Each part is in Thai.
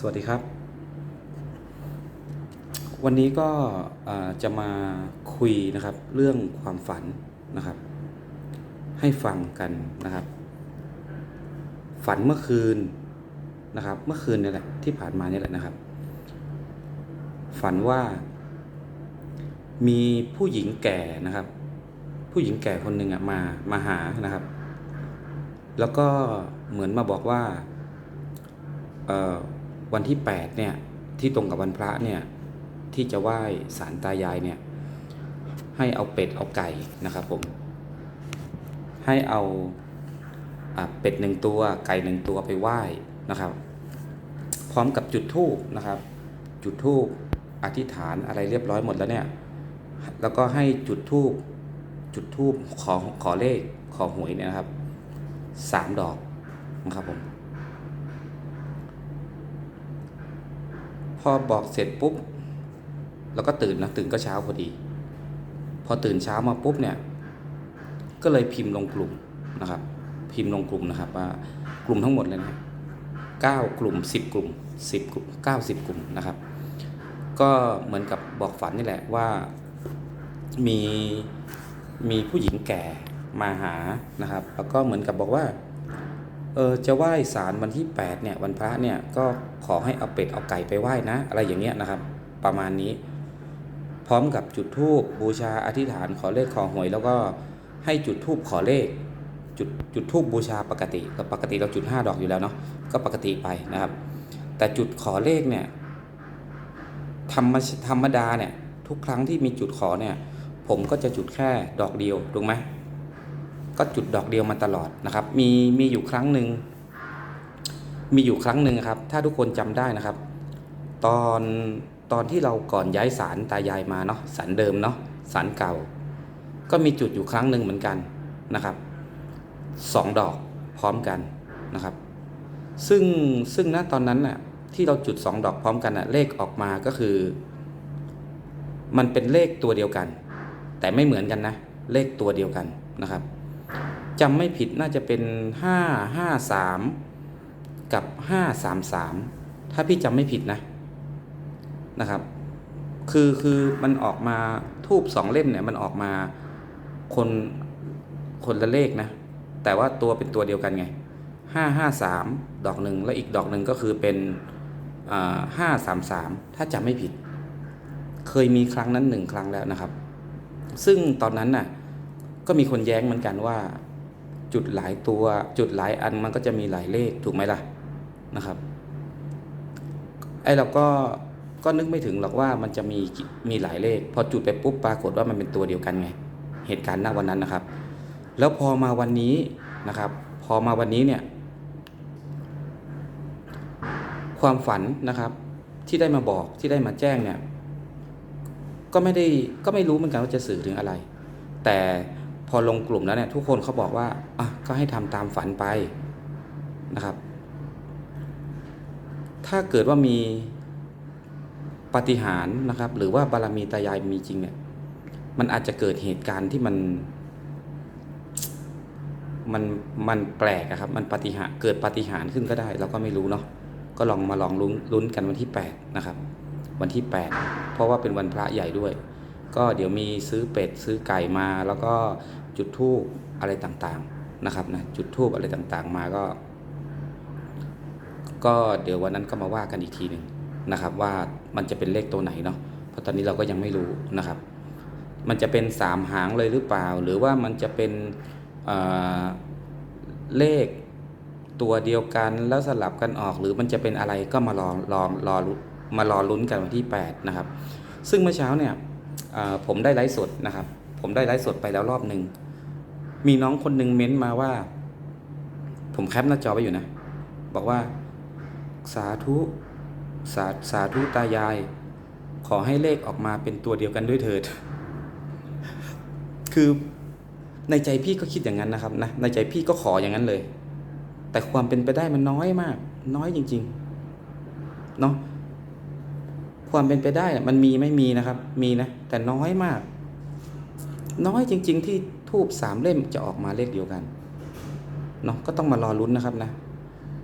สวัสดีครับ วันนี้ก็จะมาคุยนะครับเรื่องความฝันนะครับ ให้ฟังกันนะครับ ฝันเมื่อคืนนะครับ เมื่อคืนนี่แหละที่ผ่านมานี่แหละนะครับ ฝันว่า มีผู้หญิงแก่นะครับ ผู้หญิงแก่คนหนึ่งอะมามาหานะครับ แล้วก็เหมือนมาบอกว่าเอ่อ วันที่8เนี่ยที่ตรงกับวันพระเนี่ยที่จะไหว้สารตายายเนี่ยให้เอาเป็ดเอาไก่นะครับผมให้เอาอเป็ดหนึ่งตัวไก่หนึ่งตัวไปไหว้นะครับ พร้อมกับจุดธูปนะครับ จุดธูปอธิษฐานอะไรเรียบร้อยหมดแล้วเนี่ยแล้วก็ให้จุดธูปจุดธูปขอขอเลขขอหวยเนี่ยนะครับสามดอกนะครับผม อบอกเสร็จปุ๊บแล้วก็ตื่นนะตื่นก็เช้าพอดี พอตื่นเช้ามาปุ๊บเนี่ยก็เลยพิมพ์ลงกลุ่มนะครับ พิมพ์ลงกลุ่มนะครับว่ากลุ่มทั้งหมดเลยนะเก้ากลุ่มสิบกลุ่มสิบกลุ่มเก้าสิบกลุ่มนะครับ ก็เหมือนกับบอกฝันนี่แหละว่ามีมีผู้หญิงแก่มาหานะครับ แล้วก็เหมือนกับบอกว่า เออจะไหว้ศาลวันที่ 8 เนี่ยวันพระเนี่ยก็ขอให้เอาเป็ดเอาไก่ไปไหว้นะ อะไรอย่างเงี้ยนะครับ ประมาณนี้ พร้อมกับจุดธูปบูชาอธิษฐานขอเลขขอหวย แล้วก็ให้จุดธูปขอเลข จุดจุดธูปบูชาปกติก็ปกติเราจุด 5 ดอกอยู่แล้วเนาะก็ปกติไปนะครับ แต่จุดขอเลขเนี่ยธรรมธรรมดาเนี่ยทุกครั้งที่มีจุดขอเนี่ย ผมก็จะจุดแค่ดอกเดียวถูกไหม ก็จุดดอกเดียวมาตลอดนะครับ มีมีอยู่ครั้งหนึ่งมีอยู่ครั้งหนึ่งครับ ถ้าทุกคนจำได้นะครับ ตอนตอนที่เราก่อนย้ายศาลตายายมาเนาะศาลเดิมเนาะศาลเก่า ก็มีจุดอยู่ครั้งหนึ่งเหมือนกันนะครับสองดอกพร้อมกันนะครับ ซึ่งซึ่งณตอนนั้นน่ะที่เราจุดสองดอกพร้อมกันน่ะเลขออกมาก็คือ มันเป็นเลขตัวเดียวกัน แต่ไม่เหมือนกันนะ เลขตัวเดียวกันนะครับ จำไม่ผิดน่าจะเป็นห้าห้าสามกับห้าสามสามถ้าพี่จำไม่ผิดนะนะครับ คือคือมันออกมาทูบสองเล่มเนี่ยมันออกมาคนคนละเลขนะ แต่ว่าตัวเป็นตัวเดียวกันไงห้าห้าสามดอกหนึ่งแล้วอีกดอกหนึ่งก็คือเป็นห้าสามสามถ้าจำไม่ผิด เคยมีครั้งนั้นหนึ่งครั้งแล้วนะครับ ซึ่งตอนนั้นน่ะ ก็มีคนแย้งเหมือนกันว่า จุดหลายตัว จุดหลายอันมันก็จะมีหลายเลขถูกไหมล่ะนะครับไอเราก็ก็นึกไม่ถึงหรอกว่ามันจะมีมีหลายเลข พอจุดไปปุ๊บปรากฏว่ามันเป็นตัวเดียวกันไงเหตุการณ์ณวันนั้นนะครับ แล้วพอมาวันนี้นะครับ พอมาวันนี้เนี่ย ความฝันนะครับ ที่ได้มาบอกที่ได้มาแจ้งเนี่ย ก็ไม่ได้ก็ไม่รู้เหมือนกันว่าจะสื่อถึงอะไร แต่ พอลงกลุ่มแล้วเนี่ยทุกคนเขาบอกว่าอะก็ให้ทำตามฝันไปนะครับ ถ้าเกิดว่ามีปาฏิหารนะครับ หรือว่าบารมีตายายมีจริงเนี่ย มันอาจจะเกิดเหตุการณ์ที่มันมันมันแปลกอะครับ มันปาฏิหารเกิดปาฏิหารขึ้นก็ได้ เราก็ไม่รู้เนาะก็ลองมาลองลุ้นลุ้นกันวันที่ 8 นะครับ วันที่ 8 เพราะว่าเป็นวันพระใหญ่ด้วย ก็เดี๋ยวมีซื้อเป็ดซื้อไก่มา แล้วก็จุดธูปอะไรต่างๆนะครับนะจุดธูปอะไรต่างๆมาก็ ก็เดี๋ยววันนั้นก็มาว่ากันอีกทีหนึ่งนะครับ ว่ามันจะเป็นเลขตัวไหนเนาะเพราะตอนนี้เราก็ยังไม่รู้นะครับ มันจะเป็นสามหางเลยหรือเปล่า หรือว่ามันจะเป็นเออเลขตัวเดียวกันแล้วสลับกันออกหรือมันจะเป็นอะไรก็มารอรอรอมารอลุ้นกันวันที่ 8 นะครับ ซึ่งเมื่อเช้าเนี่ย ผมได้ไลฟ์สดนะครับ ผมได้ไลฟ์สดไปแล้วรอบหนึ่งมีน้องคนหนึ่งเม้นต์มาว่า ผมแคปหน้าจอไว้อยู่นะ บอกว่า สาธุสาสาธุตายาย ขอให้เลขออกมาเป็นตัวเดียวกันด้วยเถิด คือในใจพี่ก็คิดอย่างนั้นนะครับนะในใจพี่ก็ขออย่างนั้นเลย แต่ความเป็นไปได้มันน้อยมาก น้อยจริง ๆ เนาะ ความเป็นไปได้มันมีไม่มีนะครับ มีนะ แต่น้อยมาก น้อยจริง ๆ ที่ทูบสามเล่มจะออกมาเลขเดียวกันเนาะก็ต้องมารอลุ้นนะครับนะ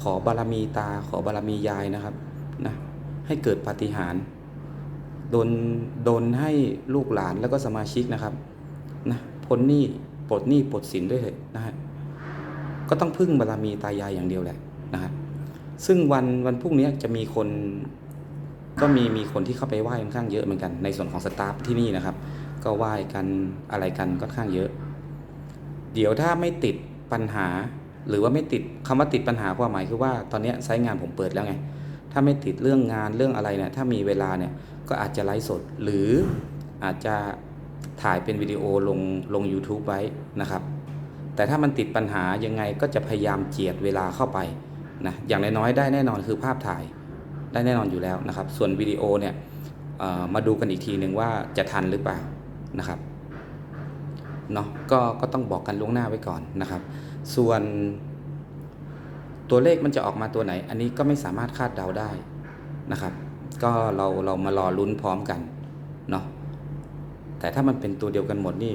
ขอบารมีตาขอบารมียายนะครับนะให้เกิดปาฏิหาริย์โดนโดนให้ลูกหลานแล้วก็สมาชิกนะครับนะพ้นหนี้ปลดหนี้ปลดสินด้วยเถอะนะฮะก็ต้องพึ่งบารมีตายายอย่างเดียวแหละนะฮะซึ่งวันวันพรุ่งนี้จะมีคน ก็มีมีคนที่เข้าไปไหว้ค่อนข้างเยอะเหมือนกันในส่วนของสตาฟที่นี่นะครับ ก็ไหว้กันอะไรกันค่อนข้างเยอะ เดี๋ยวถ้าไม่ติดปัญหา หรือว่าไม่ติดคำว่าติดปัญหาความหมายคือว่าตอนนี้ไซต์งานผมเปิดแล้วไง ถ้าไม่ติดเรื่องงานเรื่องอะไรเนี่ยถ้ามีเวลาเนี่ยก็อาจจะไลฟ์สด หรืออาจจะถ่ายเป็นวิดีโอลงลง YouTube ไว้นะครับ แต่ถ้ามันติดปัญหายังไงก็จะพยายามเจียดเวลาเข้าไปนะอย่างน้อยๆได้แน่นอนคือภาพถ่าย ได้แน่นอนอยู่แล้วนะครับ ส่วนวิดีโอเนี่ยมาดูกันอีกทีหนึ่งว่าจะทันหรือเปล่านะครับเนาะก็ก็ต้องบอกกันล่วงหน้าไว้ก่อนนะครับ ส่วนตัวเลขมันจะออกมาตัวไหน อันนี้ก็ไม่สามารถคาดเดาได้นะครับ ก็เราเรามารอลุ้นพร้อมกันเนาะแต่ถ้ามันเป็นตัวเดียวกันหมดนี่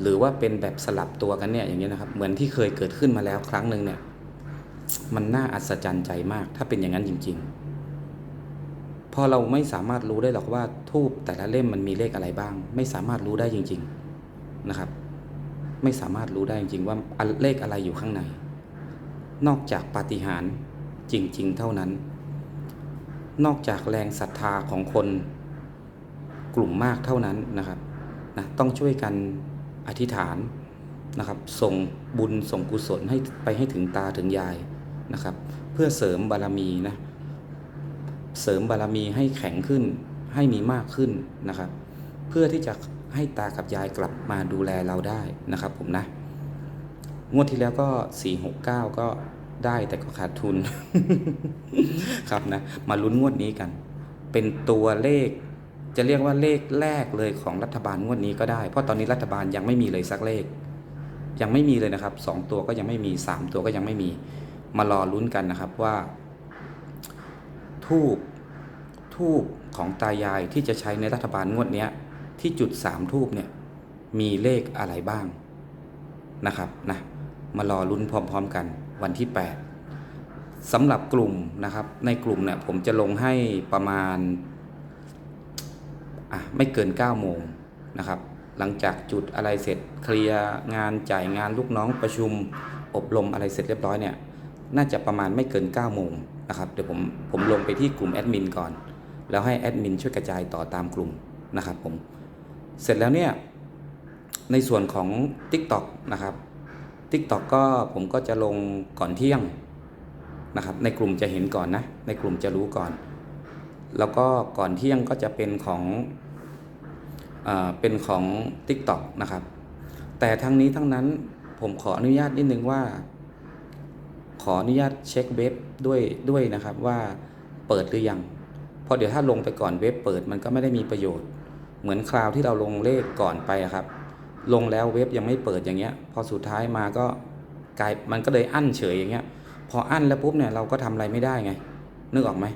หรือว่าเป็นแบบสลับตัวกันเนี่ยอย่างนี้ยนะครับ เหมือนที่เคยเกิดขึ้นมาแล้วครั้งหนึ่งเนี่ย มันน่าอัศจรรย์ใจมาก ถ้าเป็นอย่างนั้นจริง ๆ พอเราไม่สามารถรู้ได้หรอกว่าทูบแต่ละเล่มมันมีเลขอะไรบ้าง ไม่สามารถรู้ได้จริง ๆนะครับ ไม่สามารถรู้ได้จริง ๆ ว่าเลขอะไรอยู่ข้างใน นอกจากปาฏิหาริย์จริง ๆ เท่านั้น นอกจากแรงศรัทธาของคนกลุ่มมากเท่านั้นนะครับนะต้องช่วยกันอธิษฐานนะครับ ส่งบุญส่งกุศลให้ไปให้ถึงตาถึงยาย นะครับ เพื่อเสริมบารมีนะเสริมบารมีให้แข็งขึ้นให้มีมากขึ้นนะครับ เพื่อที่จะให้ตากับยายกลับมาดูแลเราได้นะครับ ผมนะ งวดที่แล้วก็469ก็ได้แต่ก็ขาดทุนครับนะ มาลุ้นงวดนี้กัน เป็นตัวเลข จะเรียกว่าเลขแรกเลยของรัฐบาลงวดนี้ก็ได้ เพราะตอนนี้รัฐบาลยังไม่มีเลยสักเลข ยังไม่มีเลยนะครับสองตัวก็ยังไม่มีสามตัวก็ยังไม่มี มารอลุ้นกันนะครับว่า ทูบทูบของตายายที่จะใช้ในรัฐบาลงวดนี้ที่จุดสามทูบเนี่ยมีเลขอะไรบ้างนะครับนะมารอลุ้นพร้อม ๆ กันวันที่ 8สำหรับกลุ่มนะครับ ในกลุ่มเนี่ยผมจะลงให้ประมาณอะไม่เกิน9โมงนะครับ หลังจากจุดอะไรเสร็จเคลียร์งานจ่ายงานลูกน้องประชุมอบรมอะไรเสร็จเรียบร้อยเนี่ย น่าจะประมาณไม่เกิน 9 โมงนะครับเดี๋ยวผมผมลงไปที่กลุ่มแอดมินก่อน แล้วให้แอดมินช่วยกระจายต่อตามกลุ่มนะครับผมเสร็จแล้วเนี่ยในส่วนของ TikTok นะครับ TikTok ก็ผมก็จะลงก่อนเที่ยงนะครับในกลุ่มจะเห็นก่อนนะ ในกลุ่มจะรู้ก่อน แล้วก็ก่อนเที่ยงก็จะเป็นของเออเป็นของ TikTok นะครับ แต่ทั้งนี้ทั้งนั้นผมขออนุญาตนิดนึงว่า ขออนุญาตเช็คเว็บด้วยด้วยนะครับว่าเปิดหรือยัง เพราะเดี๋ยวถ้าลงไปก่อนเว็บเปิดมันก็ไม่ได้มีประโยชน์ เหมือนคราวที่เราลงเลขก่อนไปครับ ลงแล้วเว็บยังไม่เปิดอย่างเงี้ย พอสุดท้ายมาก็กลายมันก็เลยอั้นเฉยอย่างเงี้ย พออั้นแล้วปุ๊บเนี่ยเราก็ทำอะไรไม่ได้ไง นึกออกไหม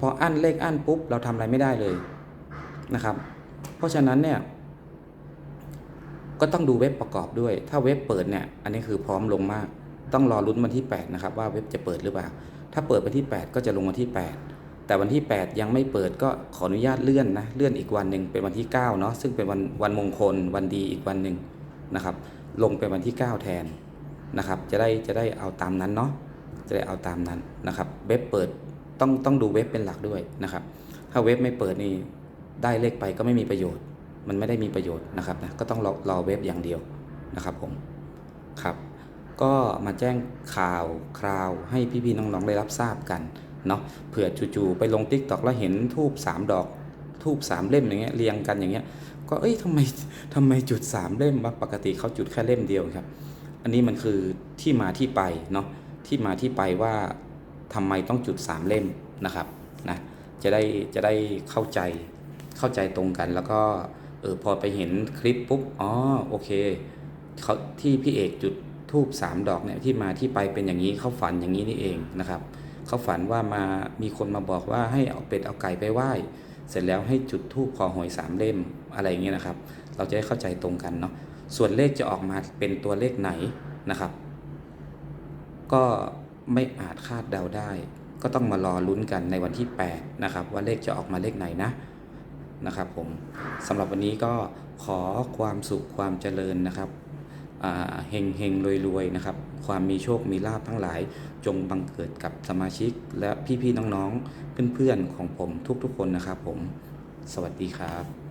พออั้นเลขอั้นปุ๊บเราทำอะไรไม่ได้เลยนะครับ เพราะฉะนั้นเนี่ยก็ต้องดูเว็บประกอบด้วย ถ้าเว็บเปิดเนี่ย อันนี้คือพร้อมลงมาก ต้องรอลุ้นวันที่ 8 นะครับ ว่าเว็บจะเปิดหรือเปล่า ถ้าเปิดวันที่ 8 ก็จะลงวันที่ 8 แต่วันที่ 8 ยังไม่เปิดก็ขออนุญาตเลื่อนนะเลื่อนอีกวันหนึ่งเป็นวันที่9เนาะซึ่งเป็นวันวันมงคล วันดีอีกวันหนึ่งนะครับ ลงเป็นวันที่ 9 แทนนะครับ จะได้จะได้เอาตามนั้นเนาะจะได้เอาตามนั้นนะครับเว็บเปิดต้องต้องดูเว็บเป็นหลักด้วยนะครับ ถ้าเว็บไม่เปิดนี่ได้เลขไปก็ไม่มีประโยชน์ มันไม่ได้มีประโยชน์นะครับนะก็ต้องรอรอเว็บอย่างเดียวนะครับผมครับ ก็มาแจ้งข่าวคราวให้พี่ๆน้องๆได้รับทราบกันเนาะเผื่อจู่ๆไปลงติ๊กต็อกแล้วเห็นทูบสามดอกทูบสามเล่มอย่างเงี้ยเรียงกันอย่างเงี้ยก็เอ้ยทำไมทำไมจุดสามเล่มวะปกติเขาจุดแค่เล่มเดียวครับ อันนี้มันคือที่มาที่ไปเนาะที่มาที่ไปว่าทำไมต้องจุดสามเล่มนะครับนะจะได้จะได้เข้าใจเข้าใจตรงกัน แล้วก็เออพอไปเห็นคลิปปุ๊บอ๋อโอเคเขาที่พี่เอกจุด ทูบสามดอกเนี่ยที่มาที่ไปเป็นอย่างนี้เขาฝันอย่างนี้นี่เองนะครับเขาฝันว่ามามีคนมาบอกว่าให้เอาเป็ดเอาไก่ไปไหว้ เสร็จแล้วให้จุดทูบคอหวยสามเล่มอะไรอย่างเงี้ยนะครับ เราจะได้เข้าใจตรงกันเนาะส่วนเลขจะออกมาเป็นตัวเลขไหนนะครับ ก็ไม่อาจคาดเดาได้ ก็ต้องมารอลุ้นกันในวันที่ 8 นะครับ ว่าเลขจะออกมาเลขไหนนะนะครับผมสำหรับวันนี้ก็ขอความสุขความเจริญนะครับ เฮงเฮงรวยรวยๆนะครับ ความมีโชคมีลาภทั้งหลาย จงบังเกิดกับสมาชิก และพี่ๆน้องๆเพื่อนๆของผมทุกๆคนนะครับผม สวัสดีครับ